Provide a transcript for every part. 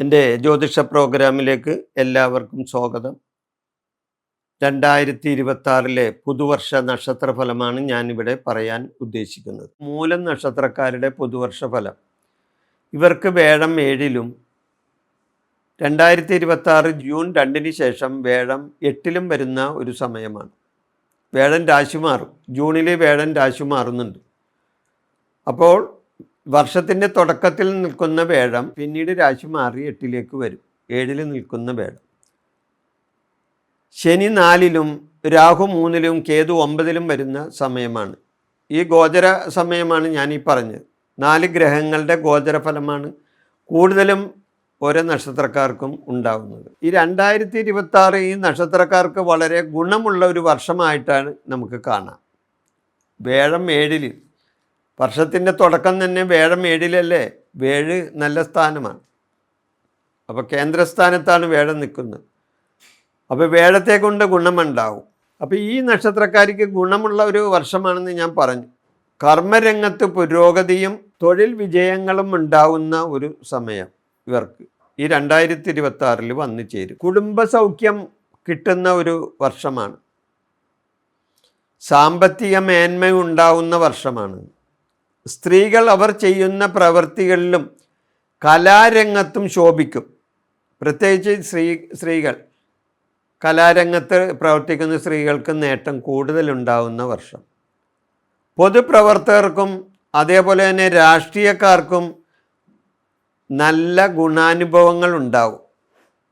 എന്റെ ജ്യോതിഷ പ്രോഗ്രാമിലേക്ക് എല്ലാവർക്കും സ്വാഗതം. രണ്ടായിരത്തി ഇരുപത്തി പുതുവർഷ നക്ഷത്ര ഫലമാണ് ഞാനിവിടെ പറയാൻ ഉദ്ദേശിക്കുന്നത്. മൂലം നക്ഷത്രക്കാരുടെ പുതുവർഷ ഫലം ഇവർക്ക് വേഴം ഏഴിലും രണ്ടായിരത്തി ഇരുപത്തി ജൂൺ രണ്ടിന് ശേഷം വേഴം എട്ടിലും വരുന്ന ഒരു സമയമാണ്. വേഴൻ രാശി മാറും. ജൂണിലെ വേഴൻ രാശി മാറുന്നുണ്ട്. അപ്പോൾ വർഷത്തിന്റെ തുടക്കത്തിൽ നിൽക്കുന്ന വേഴം പിന്നീട് രാശി മാറി എട്ടിലേക്ക് വരും. ഏഴിൽ നിൽക്കുന്ന വേഴം. ശനി നാലിലും രാഹു മൂന്നിലും കേതു ഒമ്പതിലും വരുന്ന സമയമാണ്. ഈ ഗോചര സമയമാണ് ഈ പറഞ്ഞത്. നാല് ഗ്രഹങ്ങളുടെ ഗോചര ഫലമാണ് കൂടുതലും ഓരോ നക്ഷത്രക്കാർക്കും ഉണ്ടാകുന്നത് ഈ രണ്ടായിരത്തി ഇരുപത്തി ആറ് ഈ നക്ഷത്രക്കാർക്ക് വളരെ ഗുണമുള്ള ഒരു വർഷമായിട്ടാണ് നമുക്ക് കാണാം. വേഴം ഏഴിൽ വർഷത്തിന്റെ തുടക്കം തന്നെ വേഴം ഏഴിലല്ലേ? വേഴ് നല്ല സ്ഥാനമാണ്. അപ്പോൾ കേന്ദ്രസ്ഥാനത്താണ് വേഴം നിൽക്കുന്നത്. അപ്പോൾ വേഴത്തെ കൊണ്ട് ഗുണമുണ്ടാവും. അപ്പോൾ ഈ നക്ഷത്രക്കാരിക്ക് ഗുണമുള്ള ഒരു വർഷമാണെന്ന് ഞാൻ പറഞ്ഞു. കർമ്മരംഗത്ത് പുരോഗതിയും തൊഴിൽ വിജയങ്ങളും ഉണ്ടാവുന്ന ഒരു സമയം ഇവർക്ക്. ഈ രണ്ടായിരത്തി ഇരുപത്തി ആറിൽ വന്നു ചേരും. കുടുംബസൗഖ്യം കിട്ടുന്ന ഒരു വർഷമാണ്. സാമ്പത്തിക മേന്മ ഉണ്ടാവുന്ന വർഷമാണ്. സ്ത്രീകൾ അവർ ചെയ്യുന്ന പ്രവൃത്തികളിലും കലാരംഗത്തും ശോഭിക്കും. പ്രത്യേകിച്ച് സ്ത്രീ സ്ത്രീകൾ. കലാരംഗത്ത് പ്രവർത്തിക്കുന്ന സ്ത്രീകൾക്ക് നേട്ടം കൂടുതലുണ്ടാവുന്ന വർഷം. പൊതുപ്രവർത്തകർക്കും അതേപോലെ തന്നെ രാഷ്ട്രീയക്കാർക്കും നല്ല ഗുണാനുഭവങ്ങൾ ഉണ്ടാവും.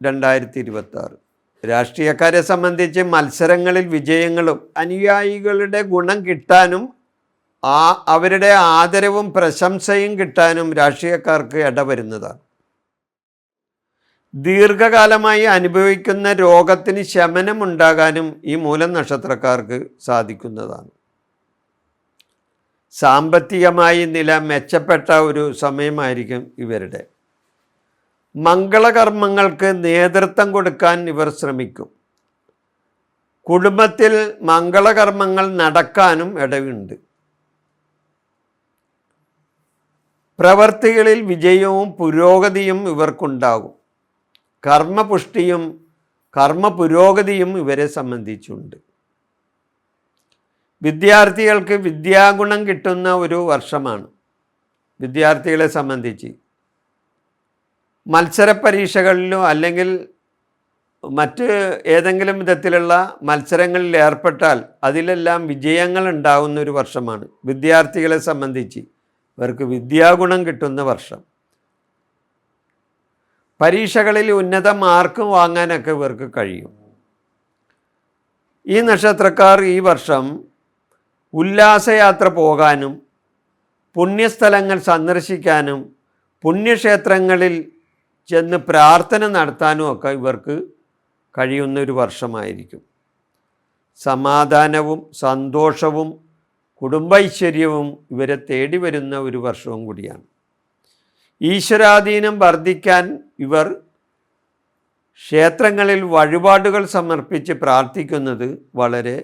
രണ്ടായിരത്തി ഇരുപത്തി രാഷ്ട്രീയക്കാരെ സംബന്ധിച്ച് മത്സരങ്ങളിൽ വിജയങ്ങളും അനുയായികളുടെ ഗുണം കിട്ടാനും ആ അവരുടെ ആദരവും പ്രശംസയും കിട്ടാനും രാഷ്ട്രീയക്കാർക്ക് ഇടവരുന്നതാണ് ദീർഘകാലമായി അനുഭവിക്കുന്ന രോഗത്തിന് ശമനമുണ്ടാകാനും ഈ മൂലം നക്ഷത്രക്കാർക്ക് സാധിക്കുന്നതാണ്. സാമ്പത്തികമായി നില മെച്ചപ്പെട്ട ഒരു സമയമായിരിക്കും ഇവരുടെ. മംഗളകർമ്മങ്ങൾക്ക് നേതൃത്വം കൊടുക്കാൻ ഇവർ ശ്രമിക്കും. കുടുംബത്തിൽ മംഗളകർമ്മങ്ങൾ നടക്കാനും ഇടവുണ്ട് പ്രവർത്തികളിൽ വിജയവും പുരോഗതിയും ഇവർക്കുണ്ടാകും. കർമ്മപുഷ്ടിയും കർമ്മ പുരോഗതിയും ഇവരെ സംബന്ധിച്ചുണ്ട്. വിദ്യാർത്ഥികൾക്ക് വിദ്യാഗുണം കിട്ടുന്ന ഒരു വർഷമാണ്. വിദ്യാർത്ഥികളെ സംബന്ധിച്ച്. മത്സര പരീക്ഷകളിലോ അല്ലെങ്കിൽ മറ്റ് ഏതെങ്കിലും വിധത്തിലുള്ള മത്സരങ്ങളിൽ ഏർപ്പെട്ടാൽ അതിലെല്ലാം വിജയങ്ങൾ ഉണ്ടാകുന്ന ഒരു വർഷമാണ്. വിദ്യാർത്ഥികളെ സംബന്ധിച്ച്. ഇവർക്ക് വിദ്യാഗുണം കിട്ടുന്ന വർഷം. പരീക്ഷകളിൽ ഉന്നത മാർക്ക് വാങ്ങാനൊക്കെ ഇവർക്ക് കഴിയും. ഈ നക്ഷത്രക്കാർ ഈ വർഷം ഉല്ലാസയാത്ര പോകാനും പുണ്യസ്ഥലങ്ങൾ സന്ദർശിക്കാനും പുണ്യക്ഷേത്രങ്ങളിൽ ചെന്ന് പ്രാർത്ഥന നടത്താനും ഒക്കെ ഇവർക്ക് കഴിയുന്ന ഒരു വർഷമായിരിക്കും. സമാധാനവും സന്തോഷവും കുടുംബൈശ്വര്യവും ഇവരെ തേടി വരുന്ന ഒരു വർഷവും കൂടിയാണ്. ഈശ്വരാധീനം വർദ്ധിക്കാൻ ഇവർ ക്ഷേത്രങ്ങളിൽ വഴിപാടുകൾ സമർപ്പിച്ച് പ്രാർത്ഥിക്കുന്നത് വളരെ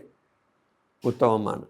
ഉത്തമമാണ്.